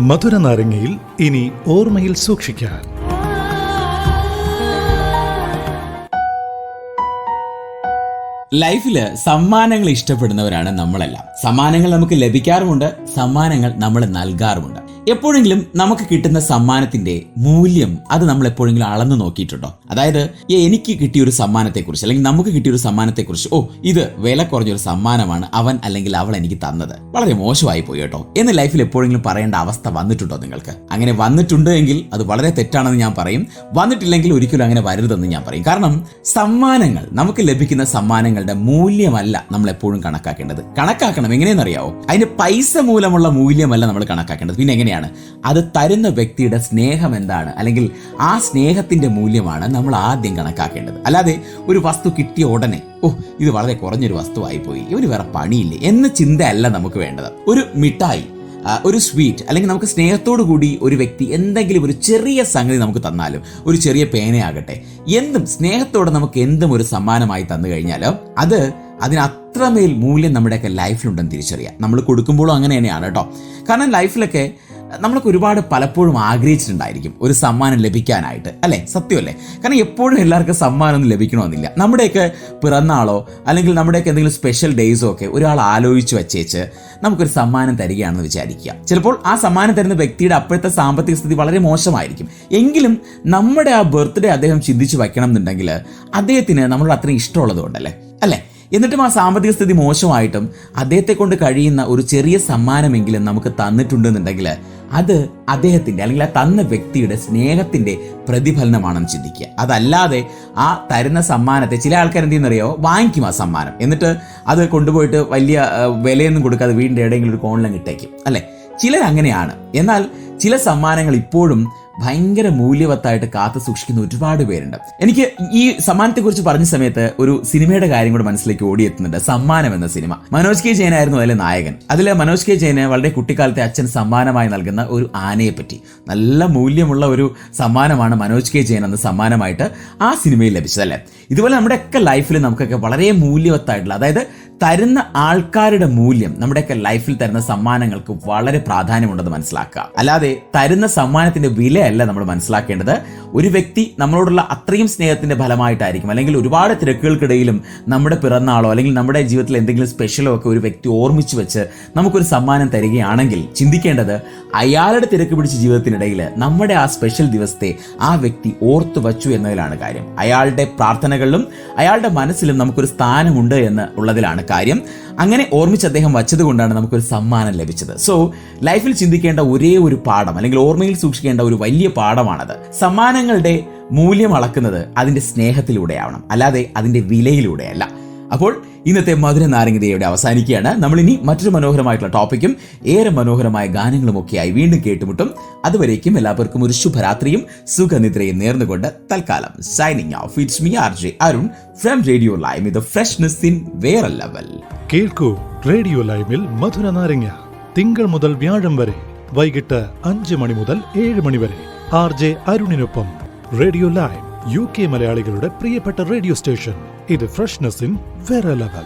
മധുര നാരങ്ങയിൽ ഇനി ഓർമ്മയിൽ സൂക്ഷിക്കാൻ. ലൈഫിൽ സമ്മാനങ്ങൾ ഇഷ്ടപ്പെടുന്നവരാണ് നമ്മളെല്ലാം. സമ്മാനങ്ങൾ നമുക്ക് ലഭിക്കാറുമുണ്ട് സമ്മാനങ്ങൾ നമ്മൾ നൽകാറുമുണ്ട്. എപ്പോഴെങ്കിലും നമുക്ക് കിട്ടുന്ന സമ്മാനത്തിന്റെ മൂല്യം അത് നമ്മൾ എപ്പോഴെങ്കിലും അളന്നു നോക്കിയിട്ടുണ്ടോ? അതായത് എനിക്ക് കിട്ടിയ ഒരു സമ്മാനത്തെക്കുറിച്ച് അല്ലെങ്കിൽ നമുക്ക് കിട്ടിയ ഒരു സമ്മാനത്തെക്കുറിച്ച് ഓ ഇത് വില കുറഞ്ഞൊരു സമ്മാനമാണ് അവൻ അല്ലെങ്കിൽ അവൾ എനിക്ക് തന്നത്. വളരെ മോശമായി പോയി കേട്ടോ. എന്ന് ലൈഫിൽ എപ്പോഴെങ്കിലും പറയേണ്ട അവസ്ഥ വന്നിട്ടുണ്ടോ നിങ്ങൾക്ക്? അങ്ങനെ വന്നിട്ടുണ്ട് എങ്കിൽ അത് വളരെ തെറ്റാണെന്ന് ഞാൻ പറയും. വന്നിട്ടില്ലെങ്കിൽ ഒരിക്കലും അങ്ങനെ വരരുതെന്ന് ഞാൻ പറയും. കാരണം സമ്മാനങ്ങൾ നമുക്ക് ലഭിക്കുന്ന സമ്മാനങ്ങളുടെ മൂല്യമല്ല നമ്മൾ എപ്പോഴും കണക്കാക്കേണ്ടത്. കണക്കാക്കണം എങ്ങനെയെന്നറിയാവോ? അതിന് പൈസ മൂലമുള്ള മൂല്യമല്ല നമ്മൾ കണക്കാക്കേണ്ടത്. പിന്നെ എങ്ങനെയാണ്? അത് തരുന്ന വ്യക്തിയുടെ സ്നേഹം എന്താണ്? അല്ലെങ്കിൽ ആ സ്നേഹത്തിന്റെ മൂല്യമാണ് നമ്മൾ ആദ്യം കണക്കാക്കേണ്ടത്. അല്ലാതെ ഒരു വസ്തു കിട്ടിയ ഉടനെ ഓ ഇത് വളരെ കുറഞ്ഞൊരു വസ്തുവായി പോയി ഇവന് വേറെ പണിയില്ലേ എന്ന ചിന്തയല്ല നമുക്ക് വേണ്ടത്. ഒരു മിഠായി ഒരു സ്വീറ്റ് അല്ലെങ്കിൽ നമുക്ക് സ്നേഹത്തോടു കൂടി ഒരു വ്യക്തി എന്തെങ്കിലും ഒരു ചെറിയ സംഗതി നമുക്ക് തന്നാലും ഒരു ചെറിയ പേനയാകട്ടെ എന്തും സ്നേഹത്തോടെ നമുക്ക് എന്തും ഒരു സമ്മാനമായി തന്നു കഴിഞ്ഞാലോ അത് അതിന് അത്രമേൽ മൂല്യം നമ്മുടെയൊക്കെ ലൈഫിലുണ്ടെന്ന് തിരിച്ചറിയാം. നമ്മൾ കൊടുക്കുമ്പോഴും അങ്ങനെ തന്നെയാണ് കേട്ടോ. കാരണം ലൈഫിലൊക്കെ നമ്മളൊക്കെ ഒരുപാട് പലപ്പോഴും ആഗ്രഹിച്ചിട്ടുണ്ടായിരിക്കും ഒരു സമ്മാനം ലഭിക്കാനായിട്ട് അല്ലേ? സത്യമല്ലേ? കാരണം എപ്പോഴും എല്ലാവർക്കും സമ്മാനമൊന്നും ലഭിക്കണമെന്നില്ല. നമ്മുടെയൊക്കെ പിറന്നാളോ അല്ലെങ്കിൽ നമ്മുടെയൊക്കെ എന്തെങ്കിലും സ്പെഷ്യൽ ഡേയ്സോ ഒക്കെ ഒരാൾ ആലോചിച്ച് വച്ചേച്ച് നമുക്കൊരു സമ്മാനം തരികയാണെന്ന് വിചാരിക്കുക. ചിലപ്പോൾ ആ സമ്മാനം തരുന്ന വ്യക്തിയുടെ അപ്പോഴത്തെ സാമ്പത്തിക സ്ഥിതി വളരെ മോശമായിരിക്കും. എങ്കിലും നമ്മുടെ ആ ബർത്ത്ഡേ അദ്ദേഹം ചിന്തിച്ച് വയ്ക്കണം എന്നുണ്ടെങ്കിൽ അദ്ദേഹത്തിന് നമ്മളോട് അത്രയും ഇഷ്ടമുള്ളതുകൊണ്ടല്ലേ? അല്ലേ? എന്നിട്ടും ആ സാമ്പത്തിക സ്ഥിതി മോശമായിട്ടും അദ്ദേഹത്തെ കൊണ്ട് കഴിയുന്ന ഒരു ചെറിയ സമ്മാനമെങ്കിലും നമുക്ക് തന്നിട്ടുണ്ടെന്നുണ്ടെങ്കിൽ അത് അദ്ദേഹത്തിന്റെ അല്ലെങ്കിൽ ആ തന്ന വ്യക്തിയുടെ സ്നേഹത്തിന്റെ പ്രതിഫലനമാണെന്ന് ചിന്തിക്കുക. അതല്ലാതെ ആ തരുന്ന സമ്മാനത്തെ ചില ആൾക്കാർ എന്ത് ചെയ്യുന്നറിയോ? വാങ്ങിക്കും ആ സമ്മാനം. എന്നിട്ട് അത് കൊണ്ടുപോയിട്ട് വലിയ വിലയൊന്നും കൊടുക്കാതെ വീടിന്റെ എവിടെയെങ്കിലും ഒരു കോണിലും ഇട്ടേക്കും. അല്ലെ? ചിലർ അങ്ങനെയാണ് എന്നാൽ ചില സമ്മാനങ്ങൾ ഇപ്പോഴും ഭയങ്കര മൂല്യവത്തായിട്ട് കാത്തു സൂക്ഷിക്കുന്ന ഒരുപാട് പേരുണ്ട്. എനിക്ക് ഈ സമ്മാനത്തെക്കുറിച്ച് പറഞ്ഞ സമയത്ത് ഒരു സിനിമയുടെ കാര്യം കൂടെ മനസ്സിലേക്ക് ഓടിയെത്തുന്നുണ്ട്. സമ്മാനം എന്ന സിനിമ. മനോജ് കെ ജയൻ ആയിരുന്നു അതിലെ നായകൻ. അതിലെ മനോജ് കെ ജയന് വളരെ കുട്ടിക്കാലത്തെ അച്ഛൻ സമ്മാനമായി നൽകുന്ന ഒരു ആനയെ പറ്റി. നല്ല മൂല്യമുള്ള ഒരു സമ്മാനമാണ് മനോജ് കെ ജയൻ എന്ന സമ്മാനമായിട്ട് ആ സിനിമയിൽ ലഭിച്ചതല്ലേ? ഇതുപോലെ നമ്മുടെയൊക്കെ ലൈഫിൽ നമുക്കൊക്കെ വളരെ മൂല്യവത്തായിട്ടുള്ള അതായത് തരുന്ന ആൾക്കാരുടെ മൂല്യം നമ്മുടെയൊക്കെ ലൈഫിൽ തരുന്ന സമ്മാനങ്ങൾക്ക് വളരെ പ്രാധാന്യമുണ്ടെന്ന് മനസ്സിലാക്കുക. അല്ലാതെ തരുന്ന സമ്മാനത്തിന്റെ വിലയല്ല നമ്മൾ മനസ്സിലാക്കേണ്ടത്. ഒരു വ്യക്തി നമ്മളോടുള്ള അത്രയും സ്നേഹത്തിന്റെ ഫലമായിട്ടായിരിക്കും. അല്ലെങ്കിൽ ഒരുപാട് തിരക്കുകൾക്കിടയിലും നമ്മുടെ പിറന്നാളോ അല്ലെങ്കിൽ നമ്മുടെ ജീവിതത്തിൽ എന്തെങ്കിലും സ്പെഷ്യലോ ഒക്കെ ഒരു വ്യക്തി ഓർമ്മിച്ച് വെച്ച് നമുക്കൊരു സമ്മാനം തരികയാണെങ്കിൽ ചിന്തിക്കേണ്ടത് അയാളുടെ തിരക്ക് പിടിച്ച ജീവിതത്തിനിടയിൽ നമ്മുടെ ആ സ്പെഷ്യൽ ദിവസത്തെ ആ വ്യക്തി ഓർത്തു വച്ചു എന്നതിലാണ് കാര്യം. അയാളുടെ പ്രാർത്ഥനകളിലും അയാളുടെ മനസ്സിലും നമുക്കൊരു സ്ഥാനമുണ്ട് എന്ന് ഉള്ളതിലാണ് കാര്യം അങ്ങനെ ഓർമ്മിച്ച് അദ്ദേഹം വച്ചതുകൊണ്ടാണ് നമുക്കൊരു സമ്മാനം ലഭിച്ചത്. സോ ലൈഫിൽ ചിന്തിക്കേണ്ട ഒരേ ഒരു പാഠം അല്ലെങ്കിൽ ഓർമ്മയിൽ സൂക്ഷിക്കേണ്ട ഒരു വലിയ പാഠമാണത്. സമ്മാനങ്ങളുടെ മൂല്യം അളക്കുന്നത് അതിന്റെ സ്നേഹത്തിലൂടെയാവണം അല്ലാതെ അതിന്റെ വിലയിലൂടെയല്ല. അപ്പോൾ ഇന്നത്തെ മധുര നാരങ്ങതയുടെ അവസാനിക്കുകയാണ്. നമ്മൾ ഇനി മറ്റൊരു മനോഹരമായിട്ടുള്ള ടോപ്പിക്കും ഏറെ മനോഹരമായ ഗാനങ്ങളും ഗാനങ്ങളുമൊക്കെയായി വീണ്ടും കേട്ടുമുട്ടും. അതുവരേക്കും എല്ലാവർക്കും ഒരു ശുഭരാത്രിയും സുഖനിദ്രയും നേർന്നുകൊണ്ട് തൽക്കാലം signing off it's me R J Arun from radio Lime ഇത് ഫ്രഷ്നെസ് ഇൻ വേറെ ലെവൽ കേൾക്കൂ റേഡിയോ ലൈമിൽ മധുര നാരങ്ങ. തിങ്കൾ മുതൽ വ്യാഴം വരെ വൈകിട്ട് അഞ്ച് മണി മുതൽ ഏഴ് മണി വരെ. ആർ ജെ അരുണിനൊപ്പം റേഡിയോ ലൈം യു കെ മലയാളികളുടെ പ്രിയപ്പെട്ട റേഡിയോ സ്റ്റേഷൻ ഇത് ഫ്രഷ്നെസ് ഇൻ വേറെ ലെവൽ.